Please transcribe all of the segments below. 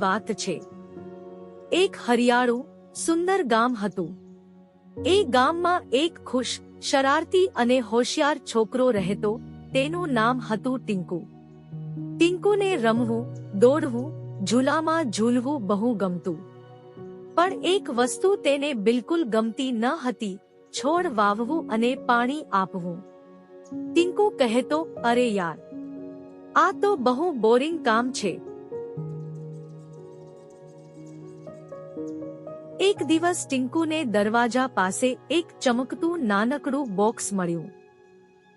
વાત છે. એક હરિયાળું, સુંદર ગામ હતું. એ ગામમાં એક ખુશ, શરારતી અને હોશિયાર છોકરો રહેતો, તેનું નામ હતું ટિંકુ. ટિંકુને રમવું, દોડવું, ઝૂલામાં ઝૂલવું બહુ ગમતું. પણ એક વસ્તુ તેને બિલકુલ ગમતી ન હતી, છોડ વાવવું અને પાણી આપવું. ટિંકુ કહેતો, અરે યાર, આ તો બહુ બોરિંગ કામ છે. એક દિવસ ટિંકુને દરવાજા પાસે એક ચમકતું નાનકડું બોક્સ મળ્યું.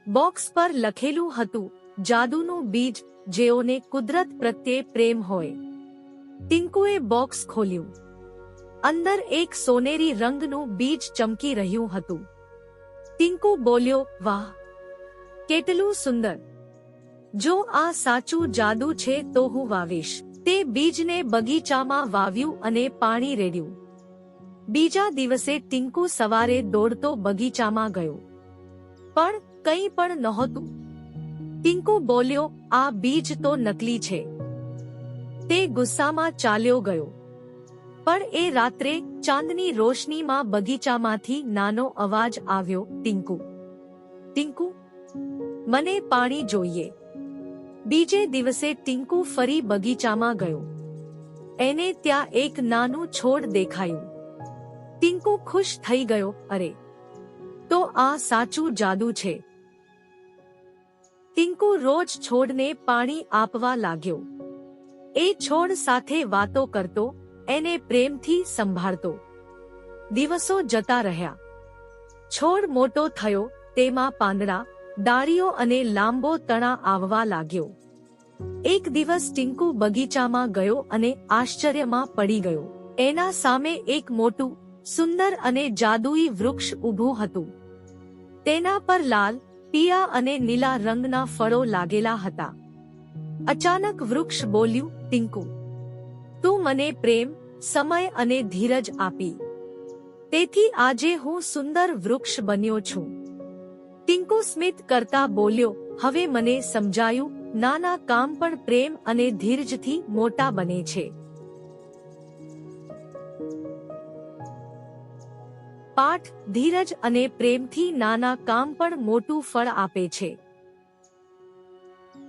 બોક્સ પર લખેલું હતું, જાદુનું બીજ, જેઓને કુદરત પ્રત્યે પ્રેમ હોય. ટિંકુએ બોક્સ ખોલ્યું. અંદર એક સોનેરી રંગનું બીજ ચમકી રહ્યું હતું. ટિંકુ બોલ્યો, વાહ, કેટલું સુંદર. જો આ સાચું જાદુ છે તો હું વાવીશ. તે બીજને બગીચામાં વાવ્યું અને પાણી રેડ્યું. બીજા દિવસે ટિંકુ સવારે દોડતો બગીચામાં ગયો. પણ કંઈ પણ નહોતું. ટિંકુ બોલ્યો, આ બીજ તો નકલી છે. તે ગુસ્સામાં ચાલ્યો ગયો. પણ એ રાત્રે ચાંદની રોશનીમાં બગીચામાંથી નાનો અવાજ આવ્યો ટિંકુ. ટિંકુ, મને પાણી જોઈએ. બીજે દિવસે ટિંકુ ફરી બગીચામાં ગયો. એને ત્યાં એક નાનું છોડ દેખાયું. ટિંકુ ખુશ થઈ ગયો, અરે, તો આ સાચું જાદુ છે. ટિંકુ રોજ છોડને પાણી આપવા લાગ્યો. એ છોડ સાથે વાતો કરતો, એને પ્રેમથી સંભાળતો. દિવસો જતા રહ્યા. છોડ મોટો થયો, તેમાં પાંદડા, ડાળીઓ અને લાંબો તણા આવવા લાગ્યો. એક દિવસ ટિંકુ બગીચામાં ગયો અને આશ્ચર્યમાં પડી ગયો. એના સામે એક મોટું સુંદર અને જાદુઈ વૃક્ષ ઊભું હતું. તેના પર લાલ, પીળા અને નીલા રંગના ફળો લાગેલા હતા. અચાનક વૃક્ષ બોલ્યું, ટિંકુ, તું મને પ્રેમ, સમય અને ધીરજ આપી. તેથી આજે હું સુંદર વૃક્ષ બન્યો છું. ટિંકુ સ્મિત કરતા બોલ્યો, હવે મને સમજાયું, નાના કામ પણ પ્રેમ અને ધીરજથી મોટા બને છે. પાઠ ધીરજ અને પ્રેમથી નાના કામ પણ મોટું ફળ આપે છે.